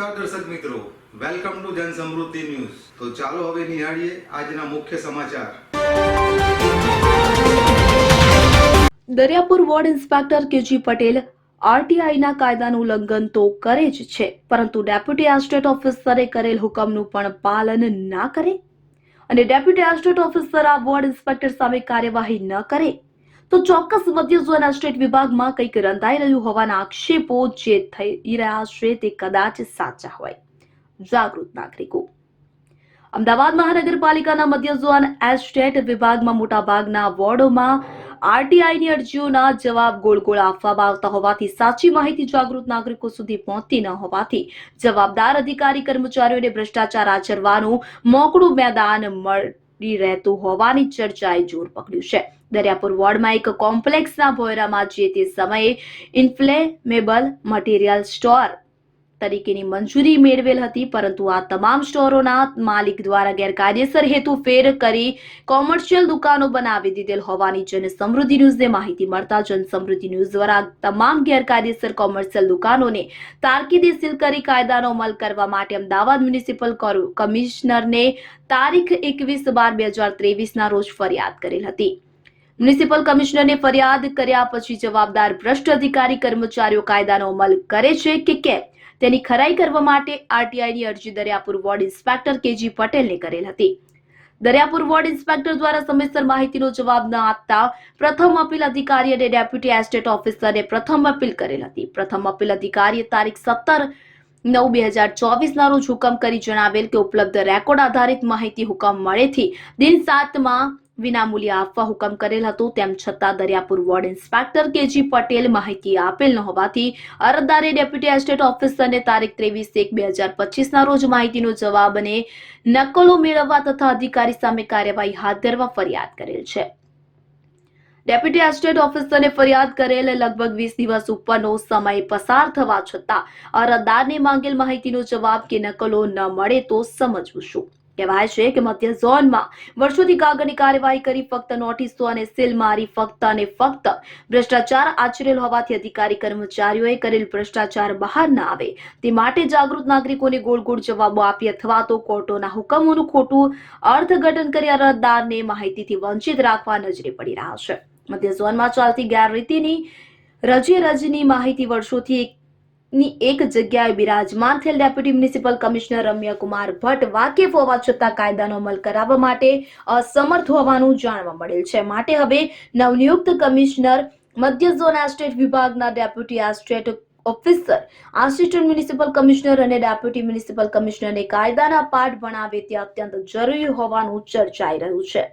નમસ્કાર દર્શક મિત્રો. વેલકમ ટુ જન સમૃદ્ધિ ન્યૂઝ તો ચાલો હવે નિહાળીએ આજના મુખ્ય સમાચાર. Dariyapur ward inspector K G Patel આરટીઆઈના કાયદાનું ઉલ્લંઘન તો કરે જ છે, પરંતુ ડેપ્યુટી એસ્ટેટ ઓફિસરે કરેલ હુકમનું પણ પાલન ના કરે? અને ડેપ્યુટી એસ્ટેટ ઓફિસર આ વોર્ડ ઇન્સ્પેક્ટર સામે કાર્યવાહી ન કરે? તો ચોક્કસ મધ્ય ઝોનના એસ્ટેટ વિભાગમાં કંઈક રંધાઈ રહ્યું હોવાના આક્ષેપો જે થઈ રહ્યા છે તે કદાચ સાચા હોય. જાગૃત નાગરિકો. અમદાવાદ મહાનગરપાલિકાના મધ્ય ઝોન એસ્ટેટ વિભાગમાં મોટાભાગના વોર્ડોમાં આરટીઆઈની અરજીઓના જવાબ ગોળ ગોળ આપવામાં આવતા હોવાથી સાચી માહિતી જાગૃત નાગરિકો સુધી પહોંચતી ન હોવાથી જવાબદાર અધિકારી કર્મચારીઓને ભ્રષ્ટાચાર આચરવાનું મોકળું મેદાન મળી રહેતું હોવાની ચર્ચાએ જોર પકડ્યું છે. દરિયાપુર વોર્ડમાં એક કોમ્પ્લેક્સના ભોયરામાં જે તે સમયે ઇન્ફ્લેમેબલ મટીરિયલ સ્ટોર તરીકેની મંજૂરી મેળવેલ હતી, પરંતુ આ તમામ સ્ટોરોના માલિક દ્વારા ગેરકાયદેસર હેતુ ફેર કરી કોમર્શિયલ દુકાનો બનાવી દીધેલ હોવાની જન સમૃદ્ધિ ન્યૂઝને માહિતી મળતા જન સમૃદ્ધિ ન્યૂઝ દ્વારા તમામ ગેરકાયદેસર કોમર્શિયલ દુકાનોને તાર્કિદી સીલ કરી કાયદાનો અમલ કરવા માટે અમદાવાદ મ્યુનિસિપલ કમિશનરને તારીખ એકવીસ બાર બે હજાર ત્રેવીસના રોજ ફરિયાદ કરેલ હતી. મ્યુનિસિપલ કમિશનરને ફરિયાદ કર્યા પછી જવાબદાર ભ્રષ્ટ અધિકારી કર્મચારીઓ કાયદાનો અમલ કરે છે કે કેમ? તેની ખરાઈ કરવા માટે આરટીઆઈની અરજી દરિયાપુર વોર્ડ ઇન્સ્પેક્ટર કેજી પટેલને કરેલ હતી. દરિયાપુર વોર્ડ ઇન્સ્પેક્ટર દ્વારા સમયસર માહિતીનો જવાબ ન આપતા પ્રથમ અપીલ અધિકારી અને ડેપ્યુટી એસ્ટેટ ઓફિસરને પ્રથમ અપીલ કરેલ હતી. પ્રથમ અપીલ અધિકારીએ તારીખ સત્તર નવ બે હજાર ચોવીસના રોજ હુકમ કરી જણાવેલ કે ઉપલબ્ધ રેકોર્ડ આધારિત માહિતી હુકમ મળેથી દિન સાતમાં વિનામૂલ્ય આપવા હુકમ કરેલ હતું, તેમ છતાં Dariyapur ward inspector K G Patel માહિતી આપેલ ન હોવાથી અરજદારે ડેપ્યુટી એસ્ટેટ ઓફિસરને તારીખ ત્રેવીસ એક બે હજાર પચીસના રોજ માહિતીનો જવાબ અને નકલો મેળવવા તથા અધિકારી સામે કાર્યવાહી હાથ ધરવા ફરિયાદ કરેલ છે. ડેપ્યુટી એસ્ટેટ ઓફિસરને ફરિયાદ કરેલ લગભગ વીસ દિવસ ઉપરનો સમય પસાર થવા છતાં અરજદારને માંગેલ માહિતીનો જવાબ કે નકલો ન મળે તો સમજવું શું? કહેવાય છે કે મધ્ય ઝોનમાં વર્ષોથી કાગળની કાર્યવાહી કરી ફક્ત નોટિસો અને સીલ મારી ફક્ત અને ફક્ત ભ્રષ્ટાચાર આચરેલ હોવાથી અધિકારી કર્મચારીઓએ કરેલ ભ્રષ્ટાચાર બહાર ના આવે. તે માટે જાગૃત નાગરિકોને ગોળ ગોળ જવાબો આપી અથવા તો કોર્ટોના હુકમોનું ખોટું અર્થઘટન કરી અરજદારને માહિતીથી વંચિત રાખવા નજરે પડી રહ્યા છે. મધ્ય ઝોનમાં ચાલતી ગેરરીતિની રજે રજની માહિતી વર્ષોથી એક ની એક જગ્યાએ બિરાજમાન થયેલ deputy municipal commissioner Ramyakumar Bhatt વાકેફ હોવા છતાં કાયદાનો અમલ કરાવવા માટે અસમર્થ હોવાનું જાણવા મળેલ છે. માટે હવે નવનિયુક્ત કમિશનર મધ્ય ઝોન એસ્ટેટ વિભાગના deputy estate officer, assistant municipal commissioner અને ડેપ્યુટી મ્યુનિસિપલ કમિશનરને કાયદાના પાઠ ભણાવે તે અત્યંત જરૂરી હોવાનું ચર્ચાઈ રહ્યું છે.